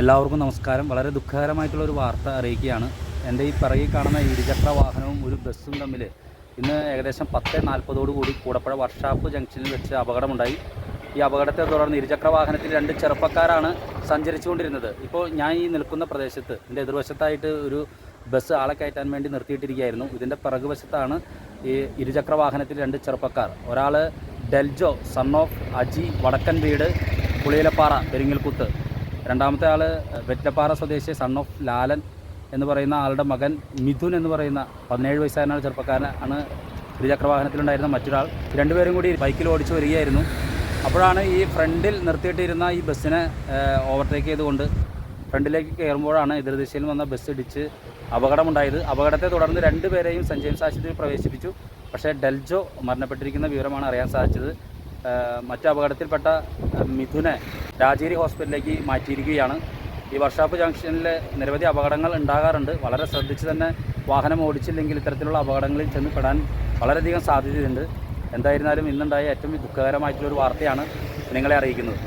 എല്ലാവർക്കും നമസ്കാരം. വളരെ ദുഃഖകരമായിട്ടുള്ള ഒരു വാർത്ത അറിയിക്കുകയാണ്. എന്റെ ഈ പിറകിൽ കാണുന്ന ഇരുചക്ര വാഹനവും ഒരു ബസ്സും തമ്മിൽ ഇന്ന് ഏകദേശം പത്ത് നാൽപ്പതോടു കൂടി കൂടപ്പുഴ വർഷാപ്പ് ജംഗ്ഷനിൽ വെച്ച് അപകടമുണ്ടായി. ഈ അപകടത്തെ തുടർന്ന് ഇരുചക്ര വാഹനത്തിൽ രണ്ട് ചെറുപ്പക്കാരാണ് സഞ്ചരിച്ചുകൊണ്ടിരുന്നത്. ഇപ്പോൾ ഞാൻ ഈ നിൽക്കുന്ന പ്രദേശത്ത് എന്റെ എതിർവശത്തായിട്ട് ഒരു ബസ് ആളെ കയറ്റാൻ വേണ്ടി നിർത്തിയിട്ടിരിക്കുകയായിരുന്നു. ഇതിന്റെ പിറകുവശത്താണ് ഈ ഇരുചക്ര വാഹനത്തിൽ രണ്ട് ചെറുപ്പക്കാർ. ഒരാൾ ഡെൽജോ സൺ ഓഫ് അജി വടക്കൻ വീട് പുളിയിലപ്പാറ പെരിങ്ങൽകുത്ത്. രണ്ടാമത്തെ ആൾ വെറ്റപ്പാറ സ്വദേശി സൺ ഓഫ് ലാലൻ എന്ന് പറയുന്ന ആളുടെ മകൻ മിഥുൻ എന്ന് പറയുന്ന പതിനേഴ് വയസ്സുകാരനാണ് ചെറുപ്പക്കാരൻ ആണ് ഇരുചക്ര വാഹനത്തിലുണ്ടായിരുന്ന മറ്റൊരാൾ. രണ്ടുപേരും കൂടി ബൈക്കിൽ ഓടിച്ചു വരികയായിരുന്നു. അപ്പോഴാണ് ഈ ഫ്രണ്ടിൽ നിർത്തിയിട്ടിരുന്ന ഈ ബസ്സിനെ ഓവർടേക്ക് ചെയ്തുകൊണ്ട് ഫ്രണ്ടിലേക്ക് കയറുമ്പോഴാണ് എതിർദിശയിൽ വന്ന ബസ് ഇടിച്ച് അപകടമുണ്ടായത്. അപകടത്തെ തുടർന്ന് രണ്ടുപേരെയും സെന്റ് ജെയിംസ് ആശുപത്രിയിൽ പ്രവേശിപ്പിച്ചു. പക്ഷേ ഡെൽജോ മരണപ്പെട്ടിരിക്കുന്ന വിവരമാണ് അറിയാൻ സാധിച്ചത്. മറ്റു അപകടത്തിൽപ്പെട്ട മിഥുനെ രാജഗിരി ഹോസ്പിറ്റലിലേക്ക് മാറ്റിയിരിക്കുകയാണ്. ഈ വർഷാപ്പ് ജംഗ്ഷനിൽ നിരവധി അപകടങ്ങൾ ഉണ്ടാകാറുണ്ട്. വളരെ ശ്രദ്ധിച്ച് തന്നെ വാഹനം ഓടിച്ചില്ലെങ്കിൽ ഇത്തരത്തിലുള്ള അപകടങ്ങളിൽ ചെന്ന് പെടാൻ വളരെയധികം സാധ്യതയുണ്ട്. എന്തായിരുന്നാലും ഇന്നുണ്ടായ ഏറ്റവും ദുഃഖകരമായിട്ടുള്ളൊരു വാർത്തയാണ് നിങ്ങളെ അറിയിക്കുന്നത്.